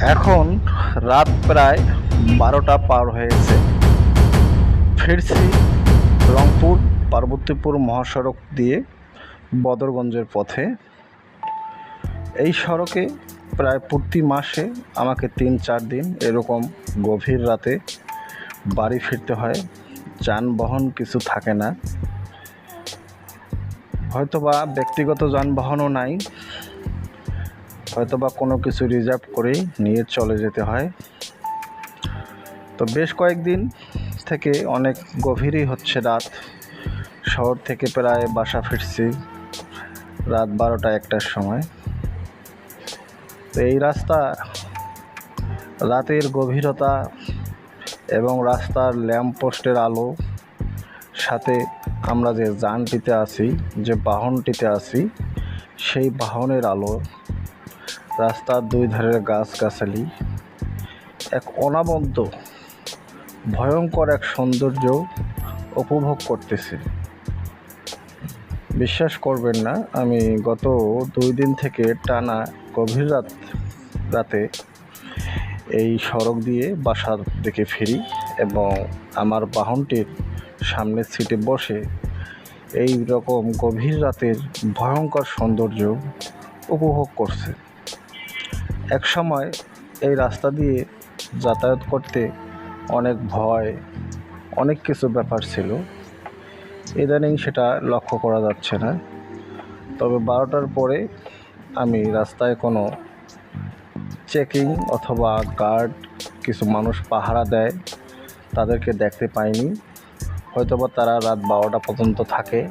এখন রাত প্রায় বারোটা পার হয়েছে। ফিরছি রংপুর, পার্বতীপুর মহাসড়ক দিয়ে বদরগঞ্জের পথে। এই সড়কে প্রায় প্রতি মাসে আমাকে তিন চার দিন এরকম গভীর রাতে বাড়ি ফিরতে হয়। যানবাহন কিছু থাকে না। হয়তোবা ব্যক্তিগত যানবাহনও নাই। হয়তোবা কোনো কিছু রিজার্ভ করেই নিয়ে চলে যেতে হয়। তো বেশ কয়েকদিন থেকে অনেক গভীরই হচ্ছে রাত। শহর থেকে প্রায় বাসা ফিরছি রাত বারোটা একটার সময়। তো এই রাস্তা রাতের গভীরতা এবং রাস্তার ল্যাম্প পোস্টের আলো সাথে আমরা যে যানটিতে আছি, যে বাহনটিতে আছি, সেই বাহনের আলো রাস্তার দুই ধারের গাছগাছালি, এক অনাবন্ত ভয়ঙ্কর এক সৌন্দর্য উপভোগ করতেছি। বিশ্বাস করবেন না, আমি গত দুই দিন থেকে টানা গভীর রাত, রাতে এই সড়ক দিয়ে বাসার দিকে ফিরি এবং আমার বাহনটির সামনের সিটে বসে এই রকম গভীর রাতের ভয়ঙ্কর সৌন্দর্য উপভোগ করছে। এক সময় এই রাস্তা দিয়ে যাতায়াত করতে অনেক ভয়, অনেক কিছু ব্যাপার ছিল। ইদানিং সেটা লক্ষ্য করা যাচ্ছে না। তবে বারোটার পরে আমি রাস্তায় কোনো চেকিং অথবা গার্ড, কিছু মানুষ পাহারা দেয়, তাদেরকে দেখতে পাইনি। হয়তোবা তারা রাত বারোটা পর্যন্ত থাকে।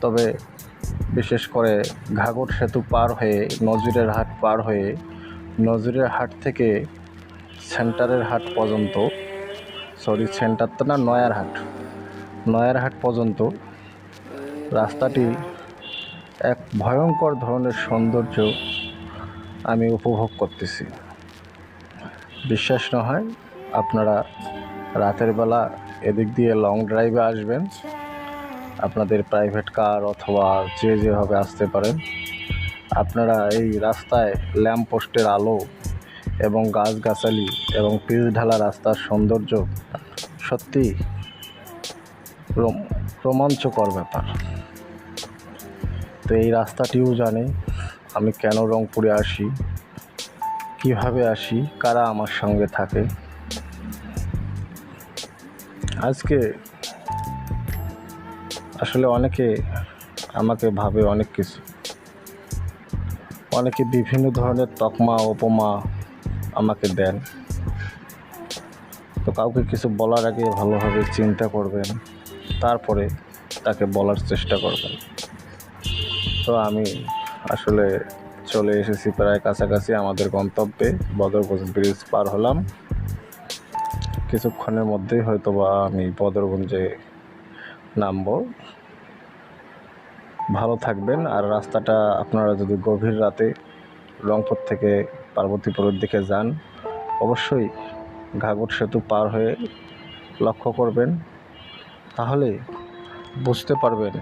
তবে বিশেষ করে ঘাগর সেতু পার হয়ে, নজরের হাট পার হয়ে, নজরের হাট থেকে সেন্টারের হাট পর্যন্ত সরি সেন্টার তো না, নয়ার হাট। নয়ার হাট পর্যন্ত রাস্তাটি এক ভয়ঙ্কর ধরনের সৌন্দর্য আমি উপভোগ করতেছি। বিশ্বাস না হয় আপনারা রাতের বেলা এদিক দিয়ে লং ড্রাইভে আসবেন। আপনাদের প্রাইভেট কার অথবা যে যেভাবে আসতে পারেন, আপনারা এই রাস্তায় ল্যাম্প পোস্টের আলো এবং গাছগাছালি এবং পিচ ঢালা রাস্তার সৌন্দর্য সত্যি রোম- রোমাঞ্চকর ব্যাপার। তো এই রাস্তাটিও জানে আমি কেন রংপুরে আসি, কীভাবে আসি, কারা আমার সঙ্গে থাকে। আজকে আসলে অনেকে আমাকে ভাবে অনেক কিছু। অনেকে বিভিন্ন ধরনের তকমা, উপমা আমাকে দেন। তো কাউকে কিছু বলার আগে ভালোভাবে চিন্তা করবেন, তারপরে তাকে বলার চেষ্টা করবেন। তো আমি আসলে চলে এসেছি প্রায় কাছাকাছি আমাদের গন্তব্যে, বদরগঞ্জ ব্রিজ পার হলাম। কিছুক্ষণের মধ্যেই হয়তো বা আমি বদরগঞ্জে নামবো। ভালো থাকবেন আর রাস্তাটা আপনারা যদি গভীর রাতে রংপুর থেকে পার্বতীপুরের দিকে যান, অবশ্যই ঘাগর সেতু পার হয়ে লক্ষ্য করবেন, তাহলে বুঝতে পারবেন